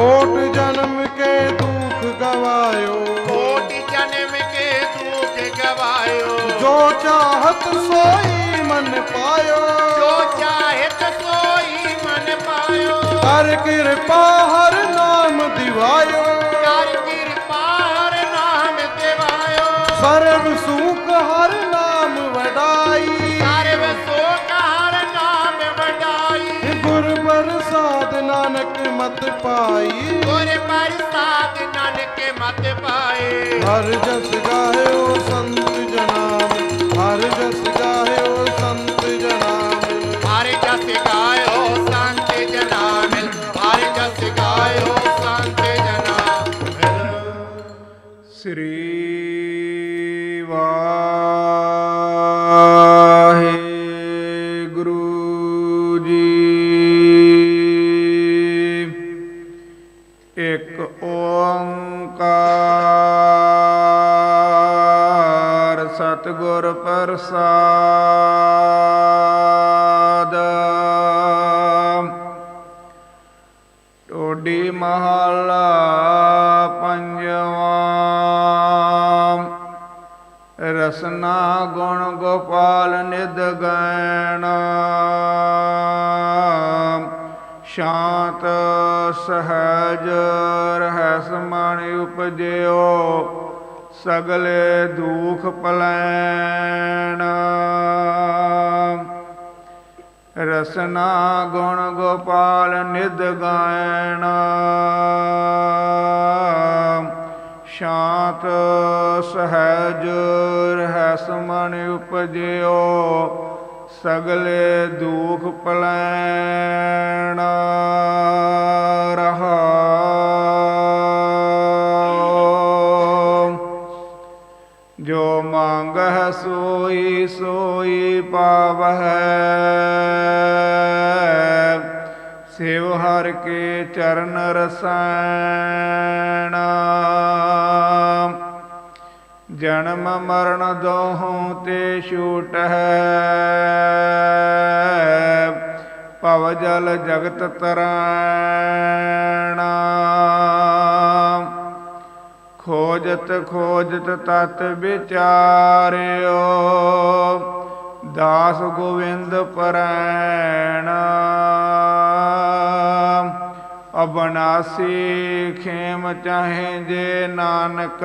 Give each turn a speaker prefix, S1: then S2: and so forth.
S1: ਕੋਟ ਜਨਮ ਕੇ ਦੁੱਖ ਗਵਾਇਓ।
S2: ਕੋਟ ਜਨਮ ਕੇ ਦੁੱਖ ਗਵਾਇਓ।
S1: ਜੋ ਚਾਹਤ ਸੋਈ ਮਨ ਪਾਇਓ।
S2: ਜੋ ਚਾਹਤ ਸੋਈ ਮਨ ਪਾਇਓ।
S1: ਕਰ ਕਿਰਪਾ ਹਰ ਨਾਮ ਦਿਵਾਇਓ।
S2: ਕਰ ਕਿਰਪਾ ਹਰ ਨਾਮ ਦਿਵਾਇਓ।
S1: ਸਰਬ ਸੁਖ ਹਰ ਨਾਮ ਮਤ ਪਾਈ।
S2: ਗੁਰ ਪ੍ਰਸਾਦ ਨਾਨਕ ਮਤ ਪਾਏ।
S1: ਹਰ ਜਸ ਗਾਇਓ ਸੰਤ ਜਨਾਮ ਹਰ ਜਸ ਗਾਇਓ ਸੰਤ ਜਨਾਮ
S2: ਹਰ ਜਸ ਗਾਇਓ ਸੰਤ ਜਨਾ ਮਿਲ ਹਰ ਜਸ ਗਾਇਓ ਸੰਤ ਜਨਾ ਮਿਲ
S1: ਸ੍ਰੀ ਵਾਹਿਗੁਰੂ। ਓੰਕਾਰ ਸਤਿਗੁਰ ਪ੍ਰਸਾਦ। ਟੋਡੀ ਮਹਲਾ ਪੰਜਵਾਂ। ਰਸਨਾ ਗੁਣ ਗੋਪਾਲ ਨਿਦ ਗੈਣ। ਸ਼ਾਂਤ ਸਹਜ ਰਹਿਸ ਮਨ ਉਪਜਿਓ, ਸਗਲੇ ਦੁਖ ਪਲੈਣ। ਰਸਨਾ ਗੁਣ ਗੋਪਾਲ ਨਿਦ ਗਾਇਣ। ਸ਼ਾਂਤ ਸਹਜ ਰਹਿਸ ਮਨ ਉਪਜਿਓ ਸਗਲੇ ਦੁਖ ਪਲੈਣ ਰਹਾ। ਜੋ ਮੰਗਹਿ ਸੋਈ ਸੋਈ ਪਾਵਹਿ। ਸਿਵ ਹਰ ਕੇ ਚਰਨ ਰਸੈਣ। ਜਨਮ ਮਰਨ ਦੋਹੋਂ ਤੇ ਛੂਟ ਹੈ। ਭਵ ਜਲ ਜਗਤ ਤਰੈਣ। ਖੋਜਤ ਖੋਜਤ ਤਤ ਵਿਚਾਰਿਓ, ਦਾਸ ਗੋਵਿੰਦ ਪਰੈਣ। ਅਬਨਾਸੀ ਖੇਮ ਚਾਹੇ ਜੇ ਨਾਨਕ